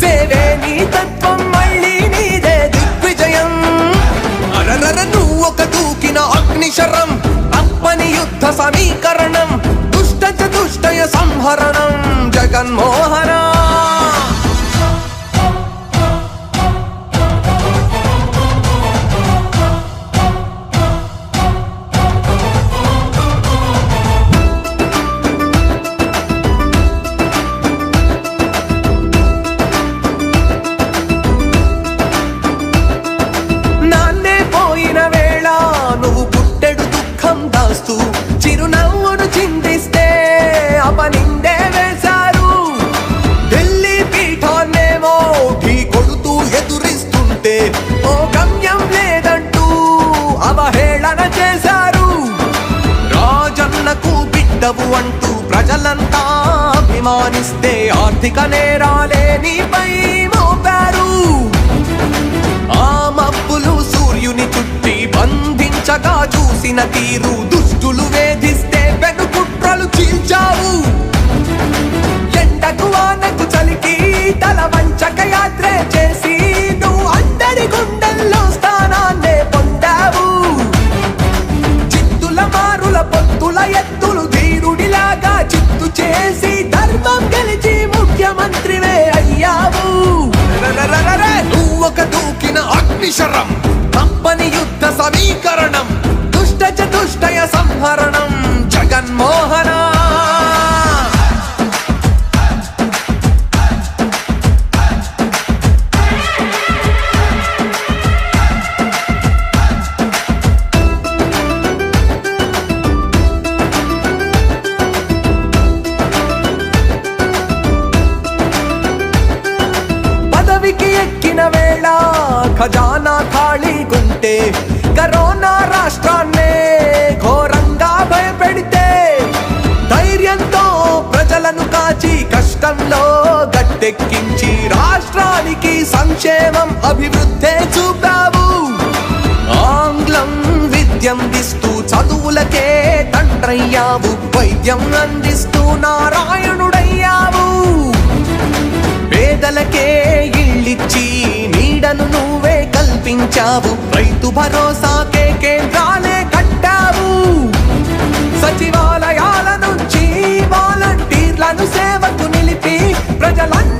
సేవే నీ తత్వం మళ్ళీ నీదే దిగ్విజయం. అరరర నువ్వు ఒక దూకిన అగ్నిశరం అప్పని యుద్ధ సమీకరణం. రాజన్నకు అంటూ ప్రజలంతా అభిమానిస్తే ఆర్థిక నేరాలే నీపై మోపారు. ఆ మబ్బులు సూర్యుని చుట్టి బంధించగా చూసిన తీరు దుష్టులు వేధిస్తే వెనుకుట్రలు చీల్చావు. ఎండకు వానకు చలికి తల వంచక యాత్రే చేసి నువ్వు అందరి గుండెల్లో స్థానాన్నే పొందావు. చిత్తుల మారుల పొత్తుల ఎత్తులు చిత్తు చేసి ధర్మం గెలిచి ముఖ్యమంత్రివే అయ్యావు. రరరరరరే, నువ్వు ఒక దూకిన అగ్నిశరం ఖజానా ఖాళీగుంటే కరోనా రాష్ట్రాన్నే ఘోరంగా భయపెడితే ధైర్యంతో ప్రజలను కాచి కష్టంలో గట్టెక్కించి రాష్ట్రానికి సంక్షేమం అభివృద్ధే చూపావు. ఆంగ్లం విద్యం దిస్తూ చదువులకే తండ్రయ్యావు వైద్యం అందిస్తూ నారాయణుడై భరోసాకే కేంద్రాలే కట్టావు సచివాలయాల నుంచి వాలంటీర్లను సేవకు నిలిపి ప్రజలంతా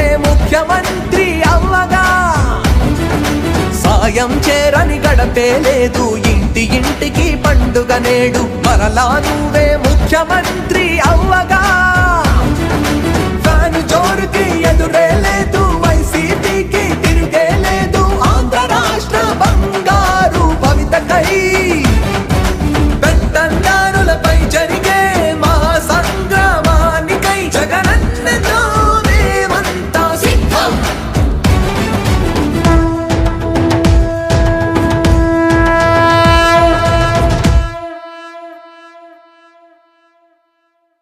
సాయం చేరని గడపే లేదు. ఇంటి ఇంటికి పండుగ నేడు మరలా నువ్వే ముఖ్యమంత్రి